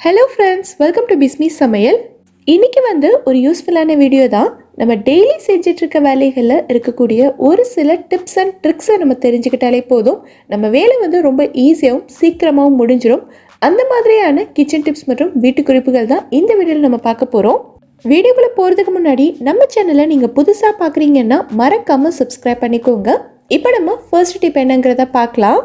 Hello friends welcome to Bismi சமையல் இன்றைக்கி வந்து ஒரு யூஸ்ஃபுல்லான வீடியோ தான். நம்ம டெய்லி செஞ்சிட்ருக்க வேலைகளில் இருக்கக்கூடிய ஒரு சில டிப்ஸ் அண்ட் ட்ரிக்ஸை நம்ம தெரிஞ்சுக்கிட்டாலே போதும். நம்ம வேலை வந்து ரொம்ப ஈஸியாகவும் சீக்கிரமாகவும் முடிஞ்சிடும் அந்த மாதிரியான கிச்சன் டிப்ஸ் மற்றும் வீட்டு குறிப்புகள் தான் இந்த வீடியோவில் நம்ம பார்க்க போகிறோம் வீடியோக்குள்ளே போகிறதுக்கு முன்னாடி நம்ம சேனலை நீங்கள் புதுசாக பார்க்குறீங்கன்னா மறக்காமல் சப்ஸ்கிரைப் பண்ணிக்கோங்க. இப்போ நம்ம ஃபர்ஸ்ட் டிப் என்னங்கிறத பார்க்கலாம்.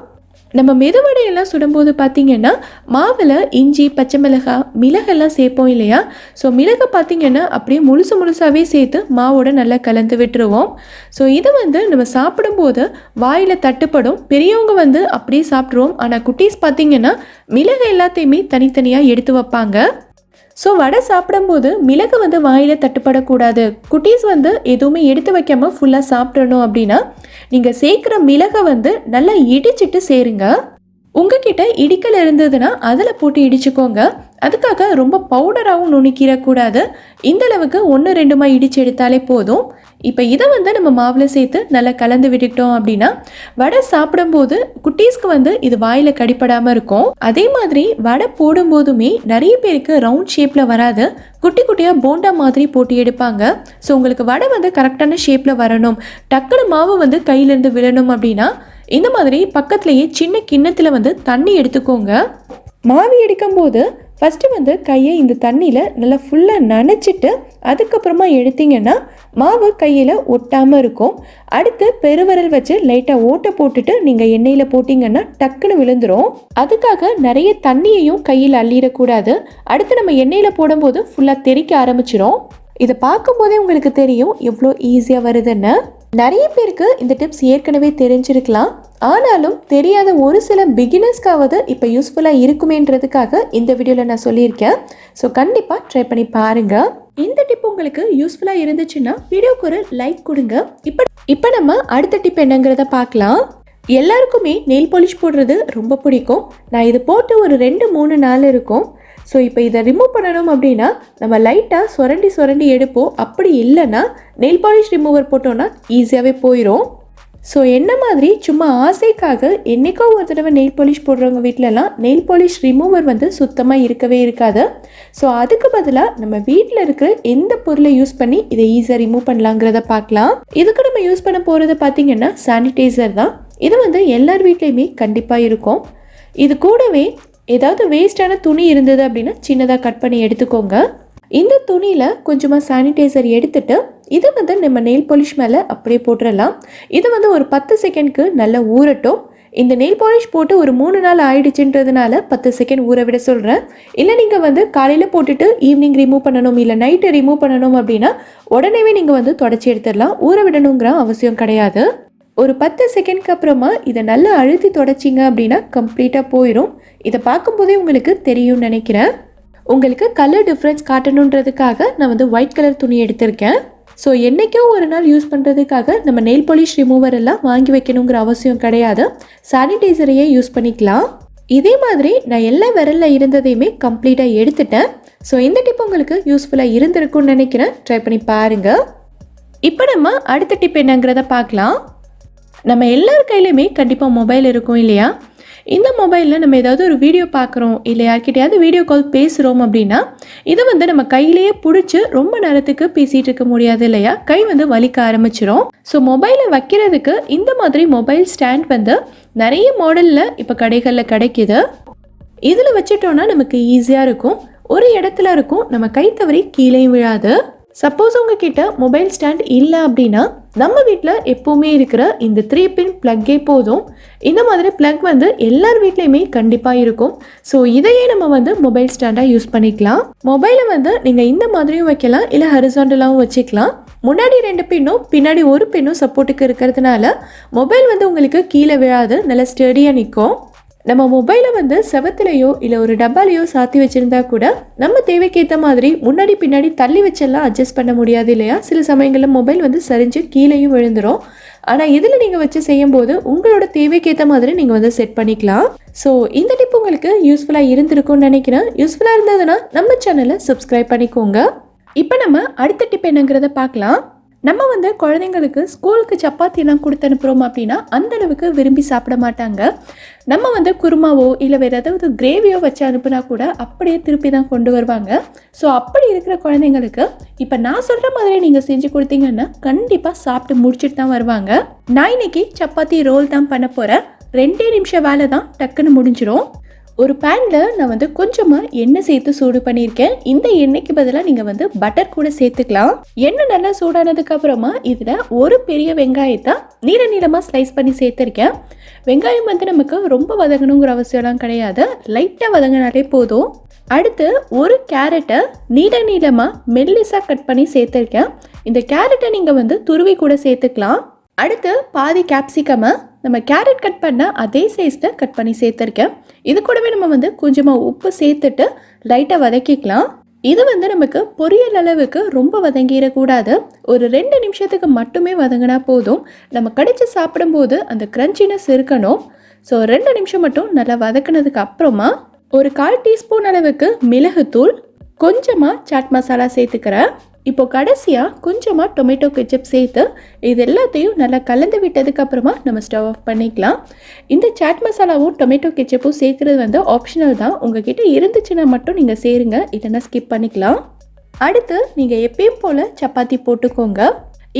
நம்ம மெதுவடையெல்லாம் சுடும்போது பார்த்திங்கன்னா மாவில் இஞ்சி பச்சை மிளகாய் மிளகெல்லாம் சேர்ப்போம் இல்லையா? ஸோ மிளகை பார்த்திங்கன்னா அப்படியே முழுசு முழுசாகவே சேர்த்து மாவோட நல்லா கலந்து விட்டுருவோம். ஸோ இது வந்து நம்ம சாப்பிடும்போது வாயில் தட்டுப்படும். பெரியவங்க வந்து அப்படியே சாப்பிட்ருவோம் ஆனால் குட்டீஸ் பார்த்திங்கன்னா மிளகு எல்லாத்தையுமே தனித்தனியாக எடுத்து வைப்பாங்க. ஸோ வடை சாப்பிடும்போது மிளகு வந்து வாயில் தட்டுப்படக்கூடாது. குட்டீஸ் வந்து எதுவுமே எடுத்து வைக்காமல் ஃபுல்லாக சாப்பிடணும் அப்படின்னா நீங்கள் சேர்க்குற மிளகை வந்து நல்லா இடிச்சிட்டு சேருங்க. உங்ககிட்ட இடிக்கல் இருந்ததுன்னா அதில் போட்டு இடிச்சுக்கோங்க. அதுக்காக ரொம்ப பவுடராகவும் நுணுக்கிடக்கூடாது. இந்த அளவுக்கு ஒன்று ரெண்டுமா இடித்து எடுத்தாலே போதும். இப்போ இதை வந்து நம்ம மாவில் சேர்த்து நல்லா கலந்து விட்டுக்கிட்டோம் அப்படின்னா வடை சாப்பிடும்போது குட்டீஸ்க்கு வந்து இது வாயில் கடிப்படாமல் இருக்கும். அதே மாதிரி வடை போடும்போதுமே நிறைய பேருக்கு ரவுண்ட் ஷேப்பில் வராது. குட்டி குட்டியாக போண்டா மாதிரி போட்டு எடுப்பாங்க. ஸோ உங்களுக்கு வடை வந்து கரெக்டான ஷேப்பில் வரணும். டக்குனு மாவு வந்து கையிலேருந்து விழணும் அப்படின்னா இந்த மாதிரி பக்கத்துலேயே சின்ன கிண்ணத்தில் வந்து தண்ணி எடுத்துக்கோங்க. மாவு எடுக்கும்போது ஃபஸ்ட்டு வந்து கையை இந்த தண்ணியில் நல்லா ஃபுல்லாக நனைச்சிட்டு அதுக்கப்புறமா எடுத்தீங்கன்னா மாவு கையில் ஒட்டாமல் இருக்கும். அடுத்து பெருவரல் வச்சு லைட்டாக ஓட்டை போட்டுட்டு நீங்கள் எண்ணெயில் போட்டிங்கன்னா டக்குன்னு விழுந்துடும் அதுக்காக நிறைய தண்ணியையும் கையில் அள்ளிடக்கூடாது. அடுத்து நம்ம எண்ணெயில் போடும்போது ஃபுல்லாக தெறிக்க ஆரம்பிச்சிடும் இதை பார்க்கும்போதே உங்களுக்கு தெரியும் எவ்வளோ ஈஸியாக வருதுன்னு. நிறைய பேருக்கு இந்த டிப்ஸ் ஏற்கனவே தெரிஞ்சிருக்கலாம். ஆனாலும் தெரியாத ஒரு சில பிகினர்ஸ்க்காவது இப்போ யூஸ்ஃபுல்லாக இருக்குமேன்றதுக்காக இந்த வீடியோவில் நான் சொல்லியிருக்கேன். ஸோ கண்டிப்பாக ட்ரை பண்ணி பாருங்கள் இந்த டிப் உங்களுக்கு யூஸ்ஃபுல்லாக இருந்துச்சுன்னா வீடியோக்கு ஒரு லைக் கொடுங்க. இப்போ இப்போ நம்ம அடுத்த டிப் என்னங்கிறத பார்க்கலாம். எல்லாருக்குமே நெயில் பாலிஷ் போடுறது ரொம்ப பிடிக்கும். நான் இது போட்டு ஒரு ரெண்டு மூணு நாள் இருக்கும். ஸோ இப்போ இதை ரிமூவ் பண்ணணும் அப்படின்னா நம்ம லைட்டாக சுரண்டி சுரண்டி எடுப்போம். அப்படி இல்லைன்னா நெயில் பாலிஷ் ரிமூவர் போட்டோன்னா ஈஸியாகவே போயிடும் ஸோ என்ன மாதிரி? சும்மா ஆசைக்காக என்றைக்கோ ஒரு தடவை நெயில் பாலிஷ் போடுறவங்க வீட்டிலலாம் நெயில் பாலிஷ் ரிமூவர் வந்து சுத்தமாக இருக்கவே இருக்காது. ஸோ அதுக்கு பதிலாக நம்ம வீட்டில் இருக்கிற எந்த பொருளை யூஸ் பண்ணி இதை ஈஸியாக ரிமூவ் பண்ணலாங்கிறத பார்க்கலாம். இதுக்கு நம்ம யூஸ் பண்ண போகிறது பார்த்திங்கன்னா சானிடைசர் தான். இது வந்து எல்லார் வீட்லேயுமே கண்டிப்பாக இருக்கும். இது கூடவே ஏதாவது வேஸ்டான துணி இருந்தது அப்படின்னா சின்னதாக கட் பண்ணி எடுத்துக்கோங்க. இந்த துணியில் கொஞ்சமாக சானிடைசர் எடுத்துட்டு இதை வந்து நம்ம நெயில் பாலிஷ் மேலே அப்படியே போட்டுடலாம் இது வந்து ஒரு பத்து செகண்ட்க்கு நல்லா ஊறட்டும். இந்த நெயில் பாலிஷ் போட்டு ஒரு மூணு நாள் ஆயிடுச்சுன்றதுனால பத்து செகண்ட் ஊற விட சொல்கிறேன் இல்லை நீங்கள் வந்து காலையில் போட்டுட்டு ஈவினிங் ரிமூவ் பண்ணணும் இல்லை நைட்டு ரிமூவ் பண்ணணும் அப்படின்னா உடனேவே நீங்கள் வந்து தொடச்சி எடுத்துடலாம். ஊற விடணுங்கிற அவசியம் கிடையாது. ஒரு பத்து செகண்ட்க்கு அப்புறமா இதை நல்லா அழுத்தி தொடச்சிங்க அப்படின்னா கம்ப்ளீட்டாக போயிடும் இதை பார்க்கும்போதே உங்களுக்கு தெரியும்னு நினைக்கிறேன். உங்களுக்கு கலர் டிஃப்ரென்ஸ் காட்டணுன்றதுக்காக நான் வந்து ஒயிட் கலர் துணி எடுத்திருக்கேன். ஸோ என்றைக்கோ ஒரு நாள் யூஸ் பண்ணுறதுக்காக நம்ம நெயில் பாலிஷ் ரிமூவர் எல்லாம் வாங்கி வைக்கணுங்கிற அவசியம் கிடையாது. சானிடைசரையே யூஸ் பண்ணிக்கலாம். இதே மாதிரி நான் எல்லா விரலில் இருந்ததையுமே கம்ப்ளீட்டாக எடுத்துட்டேன். ஸோ இந்த டிப் உங்களுக்கு யூஸ்ஃபுல்லாக இருந்திருக்கும்னு நினைக்கிறேன். ட்ரை பண்ணி பாருங்கள் இப்போ நம்ம அடுத்த டிப் என்னங்கிறத பார்க்கலாம். நம்ம எல்லார் கையிலையுமே கண்டிப்பாக மொபைல் இருக்கும் இல்லையா? இந்த மொபைலில் நம்ம ஏதாவது ஒரு வீடியோ பார்க்குறோம் இல்லை யார்கிட்டயாவது வீடியோ கால் பேசுகிறோம் அப்படின்னா இதை வந்து நம்ம கையிலேயே பிடிச்சி ரொம்ப நேரத்துக்கு பேசிகிட்டு இருக்க முடியாது இல்லையா? கை வந்து வலிக்க ஆரம்பிச்சிடும் ஸோ மொபைலை வைக்கிறதுக்கு இந்த மாதிரி மொபைல் ஸ்டாண்ட் வந்து நிறைய மாடலில் இப்போ கடைகளில் கிடைக்கிது. இதில் வச்சுட்டோன்னா நமக்கு ஈஸியாக இருக்கும். ஒரு இடத்துல இருக்கும். நம்ம கை தவறி கீழேயும் விழாது. சப்போஸ் உங்ககிட்ட மொபைல் ஸ்டாண்ட் இல்லை அப்படின்னா நம்ம வீட்டில் எப்போவுமே இருக்கிற இந்த த்ரீ பின் ப்ளக்கே போதும். இந்த மாதிரி ப்ளக் வந்து எல்லார் வீட்லேயுமே கண்டிப்பாக இருக்கும். ஸோ இதையே நம்ம வந்து மொபைல் ஸ்டாண்டாக யூஸ் பண்ணிக்கலாம். மொபைலை வந்து நீங்கள் இந்த மாதிரியும் வைக்கலாம் இல்லை ஹரிசாண்டலாகவும் வச்சுக்கலாம். முன்னாடி ரெண்டு பின்னும் பின்னாடி ஒரு பின்னும் சப்போர்ட்டுக்கு இருக்கிறதுனால மொபைல் வந்து உங்களுக்கு கீழே விழாது நல்லா ஸ்டடியாக நிற்கும் நம்ம மொபைலை வந்து செவத்துலையோ இல்லை ஒரு டப்பாலையோ சாத்தி வச்சுருந்தா கூட நம்ம தேவைக்கேற்ற மாதிரி முன்னாடி பின்னாடி தள்ளி வச்செல்லாம் அட்ஜஸ்ட் பண்ண முடியாது இல்லையா? சில சமயங்களில் மொபைல் வந்து சரிஞ்சு கீழேயும் விழுந்துடும் ஆனால் இதில் நீங்கள் வச்சு செய்யும்போது உங்களோட தேவைக்கேற்ற மாதிரி நீங்கள் வந்து செட் பண்ணிக்கலாம். ஸோ இந்த டிப் உங்களுக்கு யூஸ்ஃபுல்லாக இருந்திருக்கும்னு நினைக்கிறேன். யூஸ்ஃபுல்லாக இருந்ததுன்னா நம்ம சேனலை சப்ஸ்கிரைப் பண்ணிக்கோங்க. இப்போ நம்ம அடுத்த டிப் என்னங்கிறத பார்க்கலாம். நம்ம வந்து குழந்தைங்களுக்கு ஸ்கூலுக்கு சப்பாத்திலாம் கொடுத்து அனுப்புகிறோம் அப்படின்னா அந்த அளவுக்கு விரும்பி சாப்பிட மாட்டாங்க. நம்ம வந்து குருமாவோ இல்லை வேறு ஏதாவது கிரேவியோ வச்சு அனுப்புனா கூட அப்படியே திருப்பி தான் கொண்டு வருவாங்க. ஸோ அப்படி இருக்கிற குழந்தைங்களுக்கு இப்போ நான் சொல்கிற மாதிரி நீங்கள் செஞ்சு கொடுத்தீங்கன்னா கண்டிப்பாக சாப்பிட்டு முடிச்சுட்டு தான் வருவாங்க. நான் இன்னைக்கு சப்பாத்தி ரோல் தான் பண்ண போகிறேன் ரெண்டே நிமிஷம் வேலை தான் டக்குன்னு முடிஞ்சிடும் ஒரு பேனில் நான் வந்து கொஞ்சமாக எண்ணெய் சேர்த்து சூடு பண்ணியிருக்கேன். இந்த எண்ணெய்க்கு பதிலாக நீங்கள் வந்து பட்டர் கூட சேர்த்துக்கலாம். எண்ணெய் நல்லா சூடானதுக்கு அப்புறமா இதில் ஒரு பெரிய வெங்காயத்தை நீள நீளமாக ஸ்லைஸ் பண்ணி சேர்த்துருக்கேன். வெங்காயம் வந்து நமக்கு ரொம்ப வதங்கணுங்கிற அவசியம்லாம் கிடையாது. லைட்டாக வதங்கினாலே போதும். அடுத்து ஒரு கேரட்டை நீள நீளமாக மெல்லிஸாக கட் பண்ணி சேர்த்துருக்கேன். இந்த கேரட்டை நீங்கள் வந்து துருவி கூட சேர்த்துக்கலாம். அடுத்து பாதி கேப்சிகமை நம்ம கேரட் கட் பண்ண அதே சைஸில் கட் பண்ணி சேர்த்துருக்கேன். இது கூடவே நம்ம வந்து கொஞ்சமாக உப்பு சேர்த்துட்டு லைட்டாக வதக்கிக்கலாம். இது வந்து நமக்கு பொரியல் அளவுக்கு ரொம்ப வதங்கிடக்கூடாது. ஒரு ரெண்டு நிமிஷத்துக்கு மட்டுமே வதங்கினா போதும். நம்ம கடித்து சாப்பிடும்போது அந்த க்ரன்ச்சினஸ் இருக்கணும். ஸோ ரெண்டு நிமிஷம் மட்டும் நல்லா வதக்குனதுக்கு அப்புறமா ஒரு கால் டீஸ்பூன் அளவுக்கு மிளகுத்தூள் கொஞ்சமாக சாட் மசாலா சேர்த்துக்கிறேன். இப்போ கடைசியாக கொஞ்சமாக டொமேட்டோ கெச்சப் சேர்த்து இது எல்லாத்தையும் நல்லா கலந்து விட்டதுக்கு அப்புறமா நம்ம ஸ்டவ் ஆஃப் பண்ணிக்கலாம். இந்த சாட் மசாலாவும் டொமேட்டோ கெச்சப்பும் சேர்க்குறது வந்து ஆப்ஷனல் தான். உங்ககிட்ட இருந்துச்சுன்னா மட்டும் நீங்கள் சேருங்க இல்லைன்னா ஸ்கிப் பண்ணிக்கலாம். அடுத்து நீங்கள் எப்பயும் போல் சப்பாத்தி போட்டுக்கோங்க.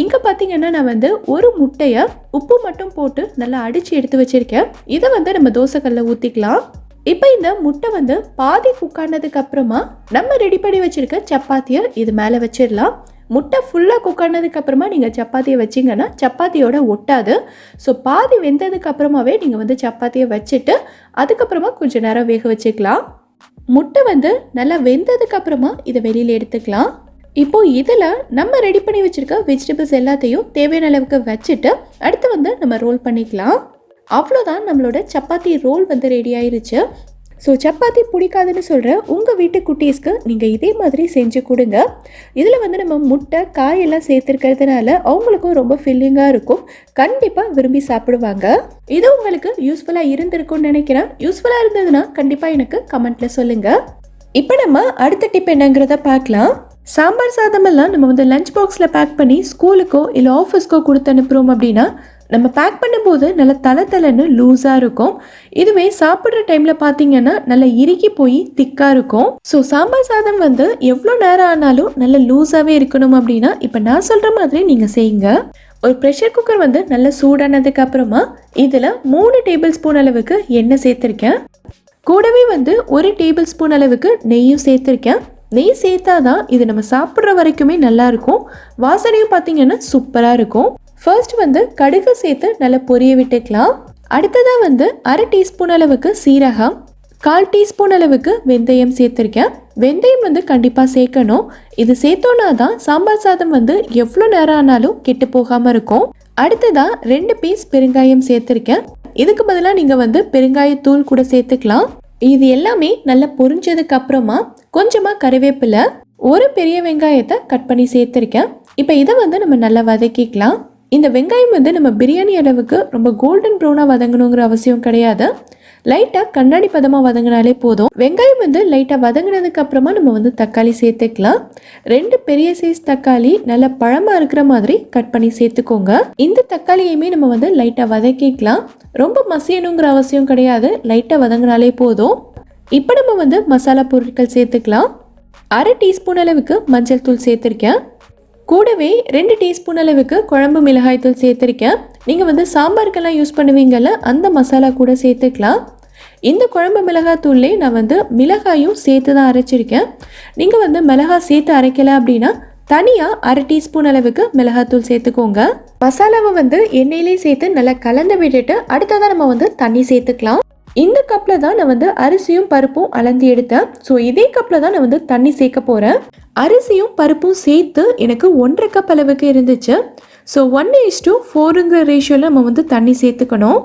இங்கே பார்த்தீங்கன்னா நான் வந்து ஒரு முட்டையை உப்பு மட்டும் போட்டு நல்லா அடித்து எடுத்து வச்சுருக்கேன். இதை வந்து நம்ம தோசைக்கல்ல ஊற்றிக்கலாம் இப்போ இந்த முட்டை வந்து பாதி குக்கானதுக்கு அப்புறமா நம்ம ரெடி பண்ணி வச்சுருக்க சப்பாத்தியை இது மேலே வச்சிடலாம். முட்டை ஃபுல்லாக குக் ஆனதுக்கு அப்புறமா நீங்கள் சப்பாத்தியை வச்சிங்கன்னா சப்பாத்தியோட ஒட்டாது. ஸோ பாதி வெந்ததுக்கு அப்புறமாவே நீங்கள் வந்து சப்பாத்தியை வச்சுட்டு அதுக்கப்புறமா கொஞ்சம் நேரம் வேக வச்சுக்கலாம். முட்டை வந்து நல்லா வெந்ததுக்கு அப்புறமா இதை வெளியில் எடுத்துக்கலாம். இப்போ இதில் நம்ம ரெடி பண்ணி வச்சுருக்க வெஜிடபிள்ஸ் எல்லாத்தையும் தேவையான அளவுக்கு வச்சுட்டு அடுத்து வந்து நம்ம ரோல் பண்ணிக்கலாம். அவ்வளோதான் நம்மளோட சப்பாத்தி ரோல் வந்து ரெடி ஆயிருச்சு. ஸோ சப்பாத்தி பிடிக்காதுன்னு சொல்கிற உங்கள் வீட்டு குட்டீஸ்க்கு நீங்கள் இதே மாதிரி செஞ்சு கொடுங்க. இதில் வந்து நம்ம முட்டை காயெல்லாம் சேர்த்துருக்கிறதுனால அவங்களுக்கும் ரொம்ப ஃபில்லிங்காக இருக்கும். கண்டிப்பாக விரும்பி சாப்பிடுவாங்க. இது உங்களுக்கு யூஸ்ஃபுல்லாக இருந்திருக்கும்னு நினைக்கிறேன். யூஸ்ஃபுல்லாக இருந்ததுன்னா கண்டிப்பாக எனக்கு கமெண்ட்டில் சொல்லுங்கள் இப்போ நம்ம அடுத்த டிப் என்னங்கிறத பார்க்கலாம். சாம்பார் சாதமெல்லாம் நம்ம வந்து லஞ்ச் பாக்ஸில் பேக் பண்ணி ஸ்கூலுக்கோ இல்லை ஆஃபீஸ்க்கோ கொடுத்து அனுப்புகிறோம் அப்படின்னா நம்ம பேக் பண்ணும்போது நல்ல தலை தலைன்னு லூஸாக இருக்கும். இதுவே சாப்பிட்ற டைமில் பார்த்தீங்கன்னா நல்லா இறுக்கி போய் திக்காக இருக்கும். ஸோ சாம்பார் சாதம் வந்து எவ்வளோ நேரம் ஆனாலும் நல்ல லூஸாகவே இருக்கணும் அப்படின்னா இப்போ நான் சொல்கிற மாதிரி நீங்கள் செய்யுங்க. ஒரு ப்ரெஷர் குக்கர் வந்து நல்லா சூடானதுக்கு அப்புறமா இதில் மூணு டேபிள் ஸ்பூன் அளவுக்கு எண்ணெய் சேர்த்துருக்கேன். கூடவே வந்து ஒரு டேபிள் ஸ்பூன் அளவுக்கு நெய்யும் சேர்த்துருக்கேன். நெய் சேர்த்தாதான் இது நம்ம சாப்பிட்ற வரைக்குமே நல்லா இருக்கும். வாசனையும் பார்த்தீங்கன்னா சூப்பராக இருக்கும். ஃபர்ஸ்ட் வந்து கடுகு சேர்த்து நல்லா பொரிய விட்டுக்கலாம். அடுத்ததாக வந்து அரை டீஸ்பூன் அளவுக்கு சீரகம் கால் டீஸ்பூன் அளவுக்கு வெந்தயம் சேர்த்துருக்கேன். வெந்தயம் வந்து கண்டிப்பாக சேர்க்கணும். இது சேர்த்தோன்னா தான் சாம்பார் சாதம் வந்து எவ்வளோ நேரம் ஆனாலும் கெட்டு போகாமல் இருக்கும். அடுத்ததாக ரெண்டு பீஸ் பெருங்காயம் சேர்த்துருக்கேன். இதுக்கு பதிலாக நீங்கள் வந்து பெருங்காயத்தூள் கூட சேர்த்துக்கலாம். இது எல்லாமே நல்லா பொரிஞ்சதுக்கு அப்புறமா கொஞ்சமாக கறிவேப்பிலை ஒரு பெரிய வெங்காயத்தை கட் பண்ணி சேர்த்துருக்கேன். இப்போ இதை வந்து நம்ம நல்லா வதக்கிக்கலாம். இந்த வெங்காயம் வந்து நம்ம பிரியாணி அளவுக்கு ரொம்ப கோல்டன் ப்ரௌனாக வதங்கணுங்கிற அவசியம் கிடையாது. லைட்டாக கண்ணாடி பதமாக வதங்கினாலே போதும். வெங்காயம் வந்து லைட்டாக வதங்கினதுக்கு அப்புறமா நம்ம வந்து தக்காளி சேர்த்துக்கலாம். ரெண்டு பெரிய சைஸ் தக்காளி நல்ல பழமாக இருக்கிற மாதிரி கட் பண்ணி சேர்த்துக்கோங்க. இந்த தக்காளியுமே நம்ம வந்து லைட்டாக வதக்கிக்கலாம். ரொம்ப மசியணுங்கிற அவசியம் கிடையாது. லைட்டாக வதங்கினாலே போதும். இப்போ நம்ம வந்து மசாலா பொருட்கள் சேர்த்துக்கலாம். அரை டீஸ்பூன் அளவுக்கு மஞ்சள் தூள் சேர்த்துருக்கேன். கூடவே ரெண்டு டீஸ்பூன் அளவுக்கு குழம்பு மிளகாய் தூள் சேர்த்துருக்கேன். நீங்கள் வந்து சாம்பாருக்கெல்லாம் யூஸ் பண்ணுவீங்கள்ல அந்த மசாலா கூட சேர்த்துக்கலாம். இந்த குழம்பு மிளகாத்தூள்லே நான் வந்து மிளகாயும் சேர்த்து தான் அரைச்சிருக்கேன். நீங்கள் வந்து மிளகாய் சேர்த்து அரைக்கலை அப்படின்னா தனியாக அரை டீஸ்பூன் அளவுக்கு மிளகாத்தூள் சேர்த்துக்கோங்க. மசாலாவை வந்து எண்ணெயிலே சேர்த்து நல்லா கலந்து விட்டுட்டு அடுத்ததாக நம்ம வந்து தண்ணி சேர்த்துக்கலாம். இந்த கப்பில் தான் நான் வந்து அரிசியும் பருப்பும் அளந்து எடுத்தேன். ஸோ இதே கப்பில் தான் நான் வந்து தண்ணி சேர்க்க போகிறேன் அரிசியும் பருப்பும் சேர்த்து எனக்கு ஒன்றரை கப் அளவுக்கு இருந்துச்சு. ஸோ ஒன் இஸ் டூ ஃபோருங்கிற ரேஷியோவில் நம்ம வந்து தண்ணி சேர்த்துக்கணும்.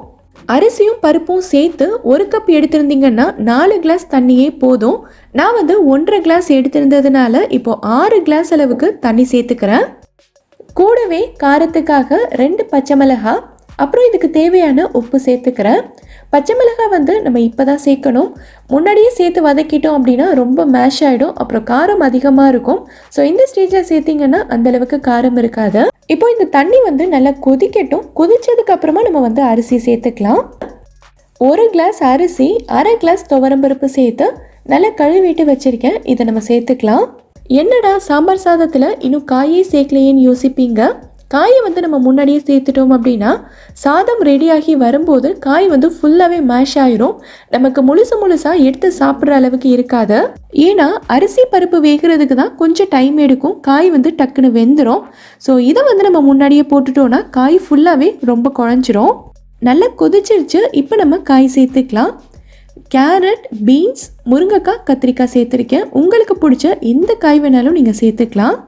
அரிசியும் பருப்பும் சேர்த்து ஒரு கப் எடுத்திருந்தீங்கன்னா நாலு கிளாஸ் தண்ணியே போதும். நான் வந்து ஒன்றரை கிளாஸ் எடுத்திருந்ததுனால இப்போ ஆறு கிளாஸ் அளவுக்கு தண்ணி சேர்த்துக்கிறேன். கூடவே காரத்துக்காக ரெண்டு பச்சை மிளகாய் அப்புறம் இதுக்கு தேவையான உப்பு சேர்த்துக்கிறேன். பச்சை மிளகாய் வந்து நம்ம இப்போ தான் சேர்க்கணும். முன்னாடியே சேர்த்து வதக்கிட்டோம் அப்படின்னா ரொம்ப மேஷ் ஆகிடும் அப்புறம் காரம் அதிகமாக இருக்கும். ஸோ இந்த ஸ்டேஜில் சேர்த்திங்கன்னா அந்தளவுக்கு காரம் இருக்காது. இப்போ இந்த தண்ணி வந்து நல்லா கொதிக்கட்டும். கொதிச்சதுக்கு அப்புறமா நம்ம வந்து அரிசி சேர்த்துக்கலாம். ஒரு கிளாஸ் அரிசி அரை கிளாஸ் துவரம்பருப்பு சேர்த்து நல்லா கழுவிட்டு வச்சுருக்கேன். இதை நம்ம சேர்த்துக்கலாம். என்னடா சாம்பார் சாதத்தில் இன்னும் காயே சேர்க்கலையேன்னு யோசிப்பீங்க? காயை வந்து நம்ம முன்னாடியே சேர்த்துட்டோம் அப்படின்னா சாதம் ரெடியாகி வரும்போது காய் வந்து ஃபுல்லாகவே மேஷ் ஆயிரும். நமக்கு முழுசு முழுசாக எடுத்து சாப்பிட்ற அளவுக்கு இருக்காது. ஏன்னா அரிசி பருப்பு வேகிறதுக்கு தான் கொஞ்சம் டைம் எடுக்கும். காய் வந்து டக்குன்னு வெந்துடும் ஸோ இதை வந்து நம்ம முன்னாடியே போட்டுட்டோன்னா காய் ஃபுல்லாகவே ரொம்ப குழஞ்சிரும். நல்லா கொதிச்சிருச்சு. இப்போ நம்ம காய் சேர்த்துக்கலாம். கேரட் பீன்ஸ் முருங்கைக்காய் கத்திரிக்காய் சேர்த்துருக்கேன். உங்களுக்கு பிடிச்ச எந்த காய் வேணாலும் நீங்கள் சேர்த்துக்கலாம்.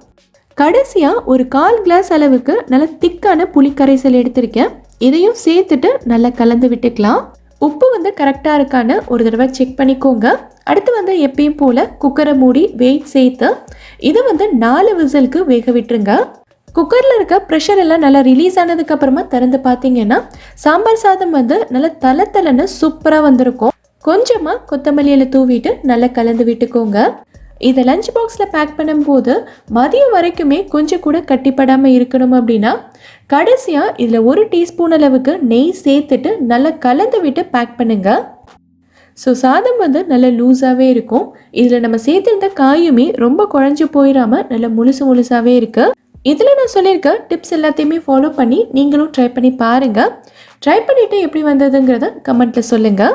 கடைசியாக ஒரு கால் கிளாஸ் அளவுக்கு நல்ல திக்கான புளிக்கரைசல் எடுத்திருக்கேன். இதையும் சேர்த்துட்டு நல்லா கலந்து விட்டுக்கலாம். உப்பு வந்து கரெக்டாக இருக்கான்னு ஒரு தடவை செக் பண்ணிக்கோங்க. அடுத்து வந்து எப்பயும் போல் குக்கரை மூடி வெயிட் சேர்த்து இதை வந்து நாலு விசிலுக்கு வேக விட்டுருங்க. குக்கரில் இருக்க ப்ரெஷர் எல்லாம் நல்லா ரிலீஸ் ஆனதுக்கு அப்புறமா திறந்து பார்த்தீங்கன்னா சாம்பார் சாதம் வந்து நல்லா தலை தலைன்னு சூப்பராக வந்திருக்கும். கொஞ்சமாக கொத்தமல்லியில் தூவிட்டு நல்லா கலந்து விட்டுக்கோங்க. இதை லஞ்ச் பாக்ஸில் பேக் பண்ணும்போது மதியம் வரைக்குமே கொஞ்சம் கூட கட்டிப்படாமல் இருக்கணும் அப்படின்னா கடைசியாக இதில் ஒரு டீஸ்பூன் அளவுக்கு நெய் சேர்த்துட்டு நல்லா கலந்து விட்டு பேக் பண்ணுங்கள் ஸோ சாதம் வந்து நல்ல லூஸாகவே இருக்கும். இதில் நம்ம சேர்த்துருந்த காயுமே ரொம்ப குழஞ்சி போயிடாமல் நல்ல முழுசு முழுசாகவே இருக்குது இதில் நான் சொல்லியிருக்க டிப்ஸ் எல்லாத்தையுமே ஃபாலோ பண்ணி நீங்களும் ட்ரை பண்ணி பாருங்கள் ட்ரை பண்ணிவிட்டு எப்படி வந்ததுங்கிறத கமெண்ட்டில் சொல்லுங்கள்